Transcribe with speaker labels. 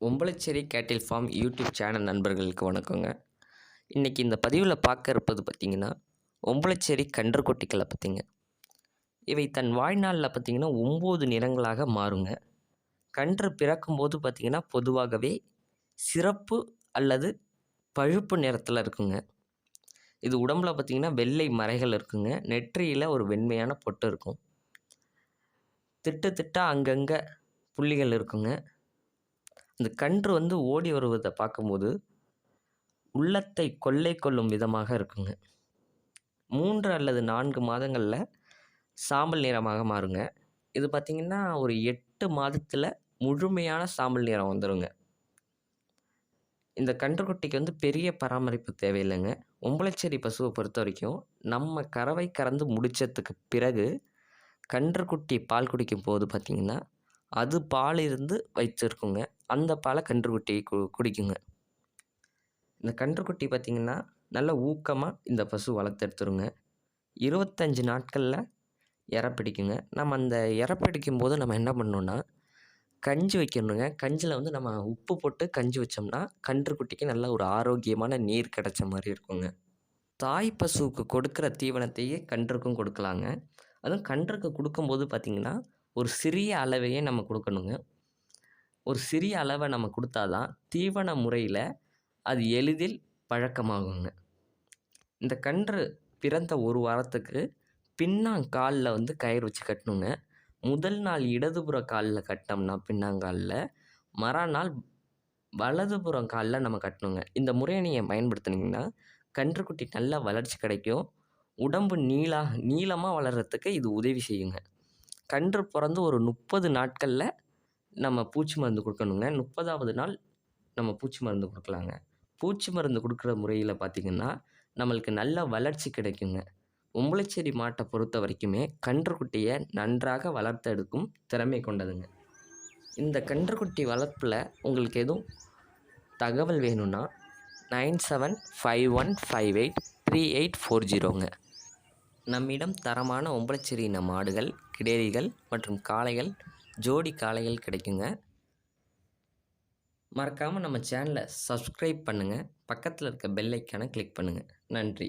Speaker 1: ஒம்பளச்சேரி கேட்டில் form YouTube channel நண்பர்களுக்கு வணக்கங்க. இன்றைக்கி இந்த பதிவில் பார்க்க இருப்பது பார்த்திங்கன்னா ஒம்பளச்சேரி கன்றுக்குட்டிகளை பற்றிங்க இவை தன் வாழ்நாளில் பார்த்திங்கன்னா ஒம்பது நிறங்களாக மாறுங்க. கன்று பிறக்கும்போது பார்த்திங்கன்னா பொதுவாகவே சிறப்பு அல்லது பழுப்பு நிறத்தில் இருக்குங்க. இது உடம்புல பார்த்திங்கன்னா வெள்ளை மறைகள் இருக்குங்க. நெற்றியில் ஒரு வெண்மையான பொட்டு இருக்கும். திட்டு திட்டா அங்கங்கே புள்ளிகள் இருக்குங்க. இந்த கன்று வந்து ஓடி வருவதை பார்க்கும்போது உள்ளத்தை கொள்ளை கொள்ளும் விதமாக இருக்குங்க. மூன்று அல்லது நான்கு மாதங்களில் சாம்பல் நிறமாக மாறுங்க. இது பார்த்திங்கன்னா ஒரு எட்டு மாதத்தில் முழுமையான சாம்பல் நிறம் வந்துடுங்க இந்த கன்றுக்குட்டிக்கு வந்து பெரிய பராமரிப்பு தேவையில்லைங்க. ஒம்பளச்சேரி பசுவை பொறுத்த வரைக்கும் நம்ம கறவை கறந்து முடித்ததுக்கு பிறகு கன்றுக்குட்டி பால் குடிக்கும் போது பார்த்திங்கன்னா அது பால் இருந்து வைத்திருக்குங்க அந்த பாலை கன்றுக்குட்டி கு குடிக்குங்க. இந்த கன்றுக்குட்டி பார்த்திங்கன்னா நல்ல ஊக்கமாக இந்த பசு வளர்த்தெடுத்துருங்க இருபத்தஞ்சி நாட்களில் இரை பிடிக்குங்க. நம்ம அந்த இரை பிடிக்கும் போது நம்ம என்ன பண்ணணுன்னா கஞ்சி வைக்கணுங்க. கஞ்சியில் வந்து நம்ம உப்பு போட்டு கஞ்சி வச்சோம்னா கன்றுக்குட்டிக்கு நல்ல ஒரு ஆரோக்கியமான நீர் கிடைச்ச மாதிரி இருக்குங்க. தாய் பசுவுக்கு கொடுக்குற தீவனத்தையே கன்றுக்கும் கொடுக்கலாங்க. அதுவும் கன்றுக்கு கொடுக்கும்போது பார்த்திங்கன்னா ஒரு சிறிய அளவையே நம்ம கொடுக்கணுங்க. ஒரு சிறிய அளவை நம்ம கொடுத்தாதான் தீவன முறையில் அது எளிதில் பழக்கமாகுங்க. இந்த கன்று பிறந்த ஒரு வாரத்துக்கு பின்னாங்காலில் வந்து கயிறு வச்சு கட்டணுங்க. முதல் நாள் இடதுபுற காலில் கட்டோம்னா பின்னாங்காலில் மறுநாள் வலதுபுறம் காலில் நம்ம கட்டணுங்க. இந்த முறையை நீங்கள் பயன்படுத்துனீங்கன்னா கன்றுக்குட்டி நல்லா வளர்ச்சி கிடைக்கும். உடம்பு நீளா நீளமாக வளர்கிறதுக்கு இது உதவி செய்யுங்க. கன்று பிறந்து ஒரு முப்பது நாட்களில் நம்ம பூச்சி மருந்து கொடுக்கணுங்க. முப்பதாவது நாள் நம்ம பூச்சி மருந்து கொடுக்கலாங்க. பூச்சி மருந்து கொடுக்குற முறையில் பார்த்திங்கன்னா நம்மளுக்கு நல்ல வளர்ச்சி கிடைக்குங்க. உம்பளச்சேரி மாட்டை பொறுத்த வரைக்குமே கன்றுக்குட்டியை நன்றாக வளர்த்தெடுக்கும் திறமை கொண்டதுங்க. இந்த கன்றுக்குட்டி வளர்ப்பில் உங்களுக்கு எதுவும் தகவல் வேணும்னா nine seven five one five eight three eight four ஜீரோங்க. நம்மிடம் தரமான ஒம்பளச்சேரி மாடுகள் கிடேரிகள் மற்றும் காளைகள் ஜோடி காளைகள் கிடைக்குங்க. மறக்காமல் நம்ம சேனலை சப்ஸ்கிரைப் பண்ணுங்கள் பக்கத்தில் இருக்க பெல் ஐக்கானை கிளிக் பண்ணுங்கள் நன்றி.